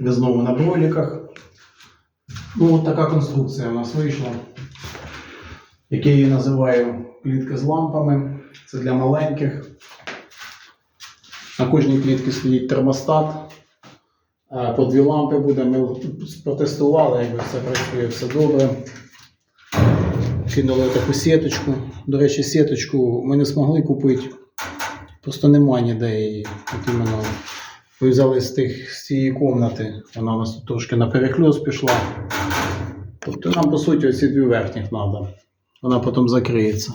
Ви на броліках. Ну, от така конструкція у нас вийшла. Як я називаю клітка з лампами. Це для маленьких. На кожній клітці стоїть термостат. Е, По дві лампи буде. Ми протестували, якби все працює, все добре. Кинули таку сіточку. До речі, сіточку ми не змогли купити. Просто немає ніде її. От іменно ми взяли з, тих, з цієї кімнати. Вона у нас тут трошки на перехльост пішла. Тобто нам, по суті, оці дві верхніх треба. Вона потім закриється.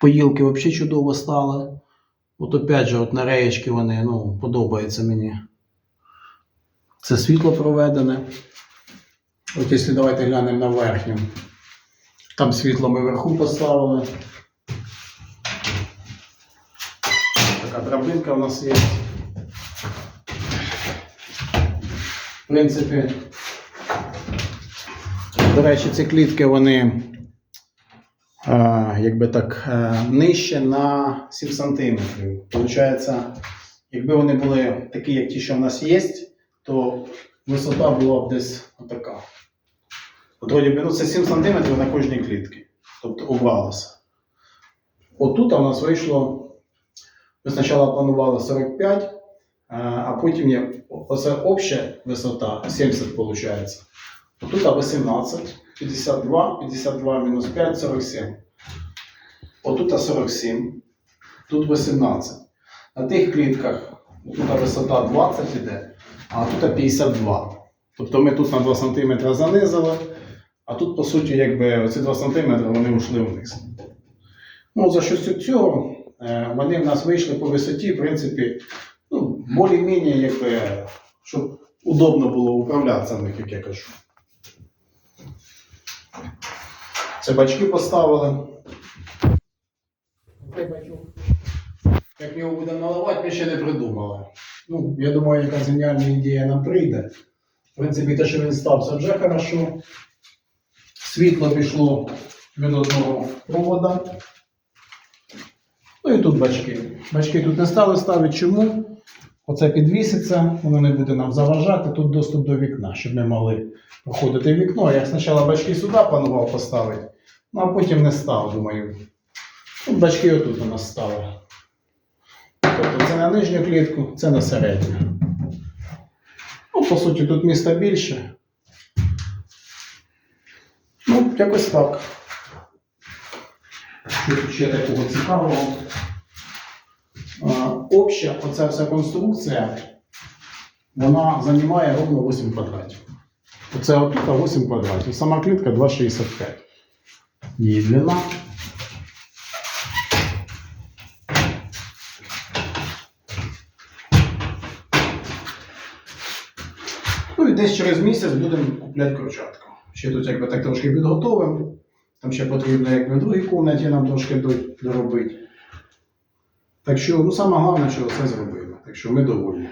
Поїлки взагалі чудово стали. От опять же, от на реєчки вони ну, подобаються мені. Це світло проведене. От якщо давайте глянемо на верхню. Там світло ми вверху поставили. Така драбинка у нас є. В принципі, до речі, ці клітки вони е, якби так е, нижче на 7 см. Получається, якби вони були такі, як ті, що в нас є, то висота була б десь отака. От вроді це 7 см на кожній клітці. Тобто обралося. Отут у нас вийшло. Ми спочатку планували 45, е, а потім є оце обща висота 70 виходить. Тут 18, 52, 52 мінус 5, 47. Отут 47, тут 18. На тих клітках тут висота 20 іде, а тут 52. Тобто ми тут на 2 см занизили, а тут, по суті, якби оці 2 см вони йшли вниз. Ну, за щось цього е, вони в нас вийшли по висоті, в принципі, більш-менш, якби, щоб удобно було управлятися в них, як я кажу. Це бачки поставили. Як його будемо наливати, ми ще не придумали. Ну, я думаю, якась геніальна ідея нам прийде. В принципі, те, що він стався, вже хорошо. Світло пішло від одного провода. Ну і тут бачки. Бачки тут не стали ставити. Чому? Оце підвіситься, воно не буде нам заважати. Тут доступ до вікна, щоб ми могли проходити вікно. Я спочатку бачки сюди планував поставити, ну а потім не став, думаю. Тут бачки отут у нас стали. Тобто це на нижню клітку, це на середню. Ну, по суті, тут міста більше. Ну, якось так. Що ще такого цікавого? Обща оця вся конструкція, вона займає ровно 8 квадратів. Оце отут 8 квадратів. Сама клітка 2,65. Її длина. Ну і десь через місяць будемо купляти кручатку. Ще тут якби так трошки підготовимо. Там ще потрібно якби в другій кімнаті нам трошки доробити. Так що, ну саме головне, що все зробили. Так що ми довольні.